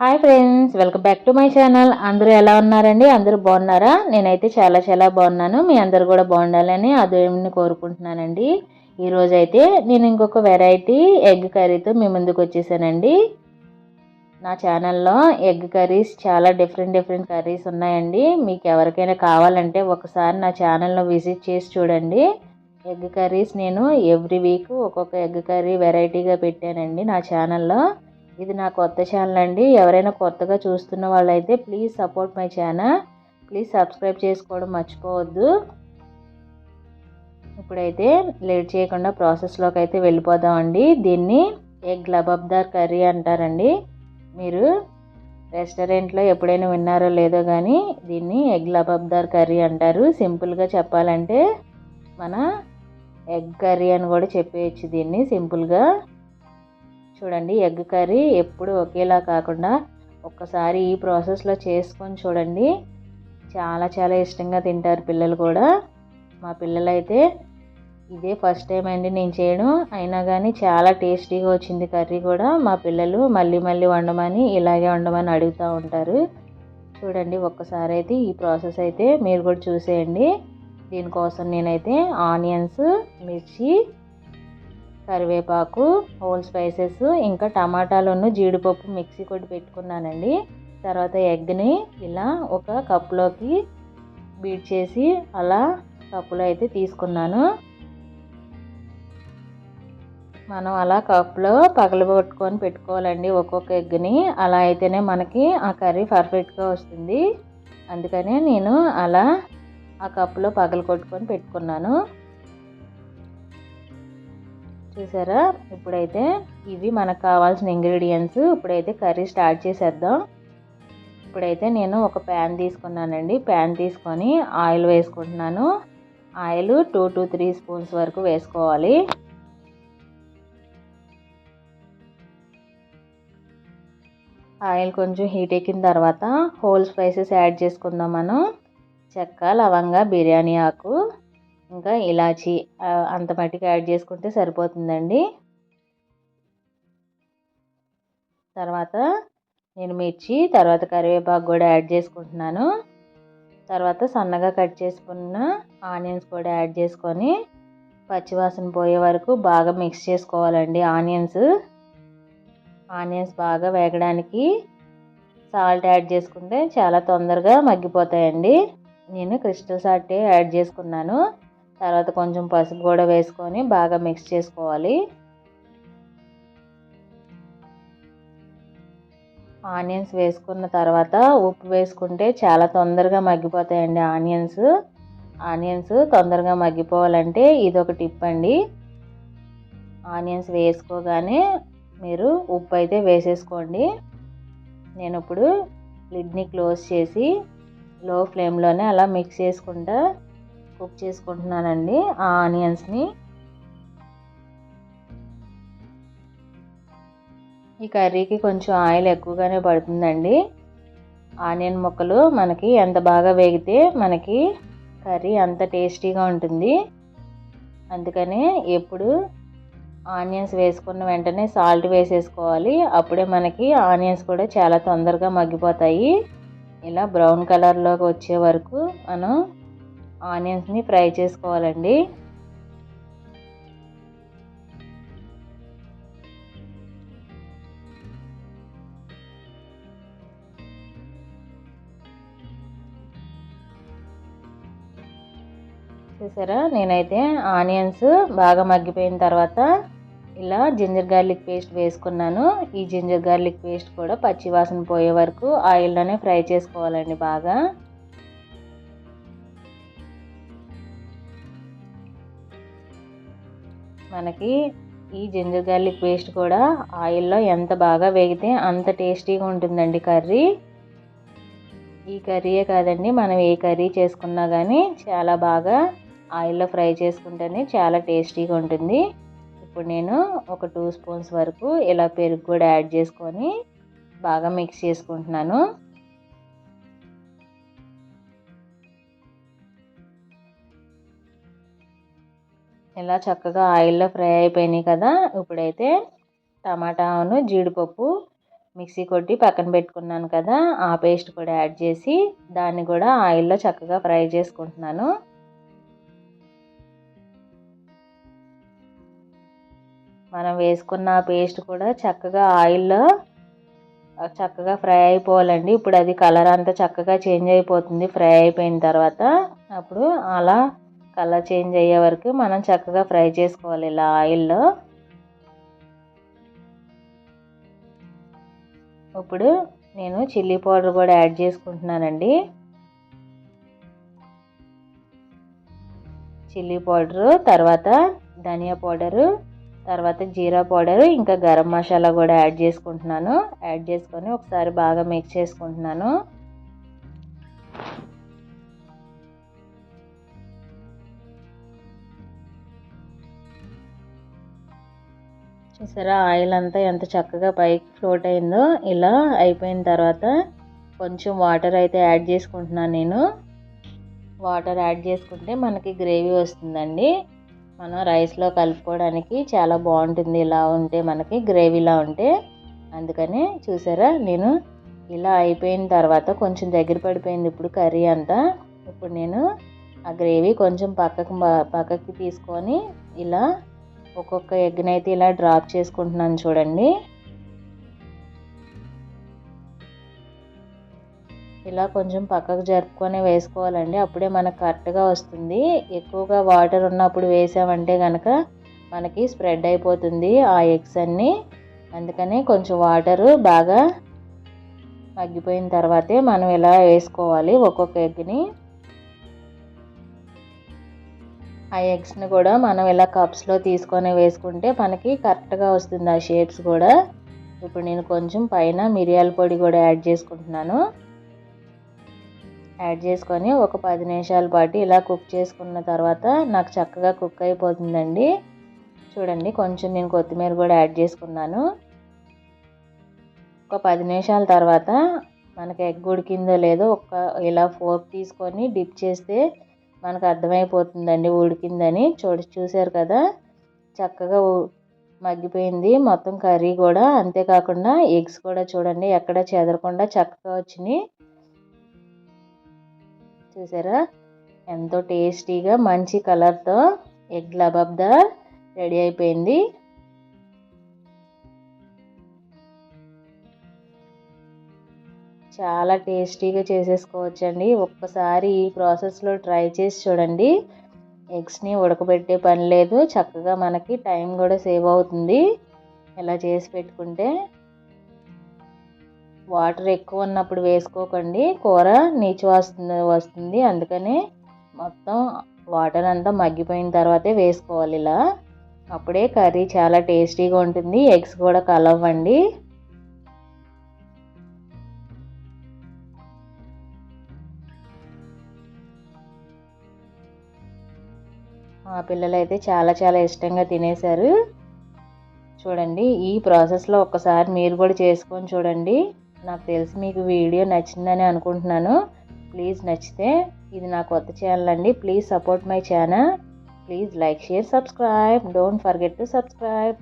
Hi friends welcome back to my channel. అందరూ ఎలా ఉన్నారండి? అందరూ బాగున్నారా? నేనైతే చాలా చాలా బాగున్నాను. మీ అందరు కూడా బాగుండాలని అదేమిని కోరుకుంటున్నానండి. ఈరోజు అయితే నేను ఇంకొక వెరైటీ ఎగ్ కర్రీతో మీ ముందుకు వచ్చేసానండి. నా ఛానల్లో ఎగ్ కర్రీస్ చాలా డిఫరెంట్ డిఫరెంట్ కర్రీస్ ఉన్నాయండి. మీకు ఎవరికైనా కావాలంటే ఒకసారి నా ఛానల్లో విజిట్ చేసి చూడండి. ఎగ్ కర్రీస్ నేను ఎవ్రీ వీక్ ఒక్కొక్క ఎగ్ కర్రీ వెరైటీగా పెట్టానండి నా ఛానల్లో. ఇది నా కొత్త ఛానల్ అండి. ఎవరైనా కొత్తగా చూస్తున్న వాళ్ళైతే please support my channel. Please subscribe చేసుకోవడం మర్చిపోవద్దు. ఇప్పుడైతే లేట్ చేయకుండా ప్రాసెస్లోకి అయితే వెళ్ళిపోదామండి దీన్ని ఎగ్ లబాబ్దార్ కర్రీ అంటారండి. మీరు రెస్టారెంట్లో ఎప్పుడైనా విన్నారో లేదో కానీ దీన్ని ఎగ్ లబాబ్దార్ కర్రీ అంటారు. సింపుల్గా చెప్పాలంటే మన ఎగ్ కర్రీ అని కూడా చెప్పేయచ్చు దీన్ని. సింపుల్గా చూడండి ఎగ్ కర్రీ ఎప్పుడు ఒకేలా కాకుండా ఒక్కసారి ఈ ప్రాసెస్లో చేసుకొని చూడండి. చాలా చాలా ఇష్టంగా తింటారు పిల్లలు కూడా. మా పిల్లలైతే ఇదే ఫస్ట్ టైం అండి నేను చేయడం అయినా కానీ చాలా టేస్టీగా వచ్చింది కర్రీ కూడా. మా పిల్లలు మళ్ళీ మళ్ళీ వండమని ఇలాగే వండమని అడుగుతూ ఉంటారు. చూడండి ఒక్కసారి అయితే ఈ ప్రాసెస్ అయితే మీరు కూడా చూసేయండి. దీనికోసం నేనైతే ఆనియన్స్ మిర్చి కరివేపాకు హోల్ స్పైసెస్ ఇంకా టమాటాలను జీడిపప్పు మిక్సీ కొట్టి పెట్టుకున్నానండి. తర్వాత ఎగ్ని ఇలా ఒక కప్లోకి బీట్ చేసి అలా కప్పులో అయితే తీసుకున్నాను. మనం అలా కప్లో పగలగొట్టుకొని పెట్టుకోవాలండి ఒక్కొక్క ఎగ్ని. అలా అయితేనే మనకి ఆ కర్రీ పర్ఫెక్ట్గా వస్తుంది. అందుకనే నేను అలా ఆ కప్పులో పగలు కొట్టుకొని పెట్టుకున్నాను. చూసారా? ఇప్పుడైతే ఇవి మనకు కావాల్సిన ఇంగ్రీడియంట్స్. ఇప్పుడైతే కర్రీ స్టార్ట్ చేసేద్దాం. ఇప్పుడైతే నేను ఒక ప్యాన్ తీసుకున్నానండి. ప్యాన్ తీసుకొని ఆయిల్ వేసుకుంటున్నాను. Oil two to three spoons వరకు వేసుకోవాలి. ఆయిల్ కొంచెం హీట్ ఎక్కిన తర్వాత హోల్ స్పైసెస్ యాడ్ చేసుకుందాం మనం. చెక్క లవంగా బిర్యానీ ఆకు. ఇంకా ఇలాచి అంత మట్టికి యాడ్ చేసుకుంటే సరిపోతుందండి. తర్వాత నేను మిర్చి తర్వాత కరివేపాకు కూడా యాడ్ చేసుకుంటున్నాను. తర్వాత సన్నగా కట్ చేసుకున్న ఆనియన్స్ కూడా యాడ్ చేసుకొని పచ్చివాసన పోయే వరకు బాగా మిక్స్ చేసుకోవాలండి ఆనియన్స్. ఆనియన్స్ బాగా వేగడానికి సాల్ట్ యాడ్ చేసుకుంటే చాలా తొందరగా మగ్గిపోతాయండి. నేను క్రిస్టల్ సాల్ట్ యాడ్ చేసుకున్నాను. తర్వాత కొంచెం పసుపు కూడా వేసుకొని బాగా మిక్స్ చేసుకోవాలి. ఆనియన్స్ వేసుకున్న తర్వాత ఉప్పు వేసుకుంటే చాలా తొందరగా మగ్గిపోతాయండి ఆనియన్స్ ఆనియన్స్ తొందరగా మగ్గిపోవాలంటే ఇది ఒక టిప్ అండి. ఆనియన్స్ వేసుకోగానే మీరు ఉప్పు అయితే వేసేసుకోండి. నేను ఇప్పుడు లిడ్ని క్లోజ్ చేసి లో ఫ్లేమ్లోనే అలా మిక్స్ చేసుకుంటా కుక్ చేసుకుంటున్నానండి ఆ ఆనియన్స్ని. ఈ కర్రీకి కొంచెం ఆయిల్ ఎక్కువగానే పడుతుందండి. ఆనియన్ ముక్కలు మనకి ఎంత బాగా వేగితే మనకి కర్రీ అంత టేస్టీగా ఉంటుంది. అందుకనే ఎప్పుడు ఆనియన్స్ వేసుకున్న వెంటనే సాల్ట్ వేసేసుకోవాలి. అప్పుడే మనకి ఆనియన్స్ కూడా చాలా తొందరగా మగ్గిపోతాయి. ఇలా బ్రౌన్ కలర్లోకి వచ్చే వరకు మనం ఆనియన్స్ని ఫ్రై చేసుకోవాలండి. చూసారా? నేనైతే ఆనియన్స్ బాగా మగ్గిపోయిన తర్వాత ఇలా జింజర్ గార్లిక్ పేస్ట్ వేసుకున్నాను. ఈ జింజర్ గార్లిక్ పేస్ట్ కూడా పచ్చి వాసన పోయే వరకు ఆయిల్లోనే ఫ్రై చేసుకోవాలండి బాగా. మనకి ఈ జింజర్ గార్లిక్ పేస్ట్ కూడా ఆయిల్లో ఎంత బాగా వేగితే అంత టేస్టీగా ఉంటుందండి కర్రీ. ఈ కర్రీయే కాదండి మనం ఏ కర్రీ చేసుకున్నా కానీ చాలా బాగా ఆయిల్లో ఫ్రై చేసుకుంటేనే చాలా టేస్టీగా ఉంటుంది. ఇప్పుడు నేను ఒక టూ స్పూన్స్ వరకు ఇలా పెరుగు కూడా యాడ్ చేసుకొని బాగా మిక్స్ చేసుకుంటున్నాను. ఇలా చక్కగా ఆయిల్లో ఫ్రై అయిపోయినాయి కదా. ఇప్పుడైతే టమాటాను జీడిపప్పు మిక్సీ కొట్టి పక్కన పెట్టుకున్నాను కదా. ఆ పేస్ట్ కూడా యాడ్ చేసి దాన్ని కూడా ఆయిల్లో చక్కగా ఫ్రై చేసుకుంటున్నాను. మనం వేసుకున్న పేస్ట్ కూడా చక్కగా ఆయిల్లో చక్కగా ఫ్రై అయిపోవాలండి. ఇప్పుడు అది కలర్ అంతా చక్కగా చేంజ్ అయిపోతుంది. ఫ్రై అయిపోయిన తర్వాత అప్పుడు అలా కలర్ చేంజ్ అయ్యే వరకు మనం చక్కగా ఫ్రై చేసుకోవాలి ఇలా ఆయిల్లో. ఇప్పుడు నేను చిల్లీ పౌడర్ కూడా యాడ్ చేసుకుంటున్నానండి. చిల్లీ పౌడరు తర్వాత ధనియా పౌడరు తర్వాత జీరా పౌడరు ఇంకా గరం మసాలా కూడా యాడ్ చేసుకుంటున్నాను. యాడ్ చేసుకొని ఒకసారి బాగా మిక్స్ చేసుకుంటున్నాను. చూసారా? ఆయిల్ అంతా ఎంత చక్కగా పైకి ఫ్లోట్ అయిందో ఇలా అయిపోయిన తర్వాత కొంచెం వాటర్ అయితే యాడ్ చేసుకుంటున్నాను నేను. వాటర్ యాడ్ చేసుకుంటే మనకి గ్రేవీ వస్తుందండి. మనం రైస్లో కలుపుకోవడానికి చాలా బాగుంటుంది. ఇలా ఉంటే మనకి గ్రేవీలా ఉంటే. అందుకని చూసారా? నేను ఇలా అయిపోయిన తర్వాత కొంచెం దగ్గర పడిపోయింది ఇప్పుడు కర్రీ అంతా. ఇప్పుడు నేను ఆ గ్రేవీ కొంచెం పక్కకు పక్కకి తీసుకొని ఇలా ఒక్కొక్క ఎగ్ని అయితే ఇలా డ్రాప్ చేసుకుంటున్నాను చూడండి. ఇలా కొంచెం పక్కకు జరుపుకొని వేసుకోవాలండి. అప్పుడే మనకు కరెక్ట్గా వస్తుంది. ఎక్కువగా వాటర్ ఉన్నప్పుడు వేసామంటే కనుక మనకి స్ప్రెడ్ అయిపోతుంది ఆ ఎగ్స్ అన్నీ. అందుకని కొంచెం వాటరు బాగా మగ్గిపోయిన తర్వాతే మనం ఇలా వేసుకోవాలి ఒక్కొక్క ఎగ్ని. ఆ ఎగ్స్ని కూడా మనం ఇలా కప్స్లో తీసుకొని వేసుకుంటే మనకి కరెక్ట్గా వస్తుంది ఆ షేప్స్ కూడా. ఇప్పుడు నేను కొంచెం పైన మిరియాల పొడి కూడా యాడ్ చేసుకుంటున్నాను. యాడ్ చేసుకొని ఒక పది నిమిషాల పాటు ఇలా కుక్ చేసుకున్న తర్వాత నాకు చక్కగా కుక్ అయిపోతుందండి. చూడండి కొంచెం నేను కొత్తిమీర కూడా యాడ్ చేసుకున్నాను. ఒక పది నిమిషాల తర్వాత మనకి ఎగ్ ఉడికిందో లేదో ఒక ఇలా ఫోర్క్ తీసుకొని డిప్ చేస్తే మనకు అర్థమైపోతుందండి ఉడికిందని. చూడ చూశారు కదా? చక్కగా మగ్గిపోయింది. మొత్తం కర్రీ కూడా అంతేకాకుండా ఎగ్స్ కూడా చూడండి ఎక్కడ చెదరకుండా చక్కగా వచ్చినాయి. చూసారా ఎంతో టేస్టీగా మంచి కలర్తో ఎగ్ లబాబ్దా రెడీ అయిపోయింది. చాలా టేస్టీగా చేసేసుకోవచ్చండి. ఒక్కసారి ఈ ప్రాసెస్లో ట్రై చేసి చూడండి. ఎగ్స్ని ఉడకబెట్టే పని లేదు. చక్కగా మనకి టైం కూడా సేవ్ అవుతుంది. ఇలా చేసి పెట్టుకుంటే వాటర్ ఎక్కువ ఉన్నప్పుడు వేసుకోకండి. కూర నీచు వస్తుంది వస్తుంది. అందుకని మొత్తం వాటర్ అంతా మగ్గిపోయిన తర్వాతే వేసుకోవాలి ఇలా. అప్పుడే కర్రీ చాలా టేస్టీగా ఉంటుంది. ఎగ్స్ కూడా కలవండి. మా పిల్లలు అయితే చాలా చాలా ఇష్టంగా తినేశారు. చూడండి ఈ ప్రాసెస్లో ఒక్కసారి మీరు కూడా చేసుకొని చూడండి. నాకు తెలిసి మీకు వీడియో నచ్చిందని అనుకుంటున్నాను. ప్లీజ్ నచ్చితే ఇది నా కొత్త ఛానల్ అండి. Please support my channel. Please like share subscribe. Don't forget to subscribe.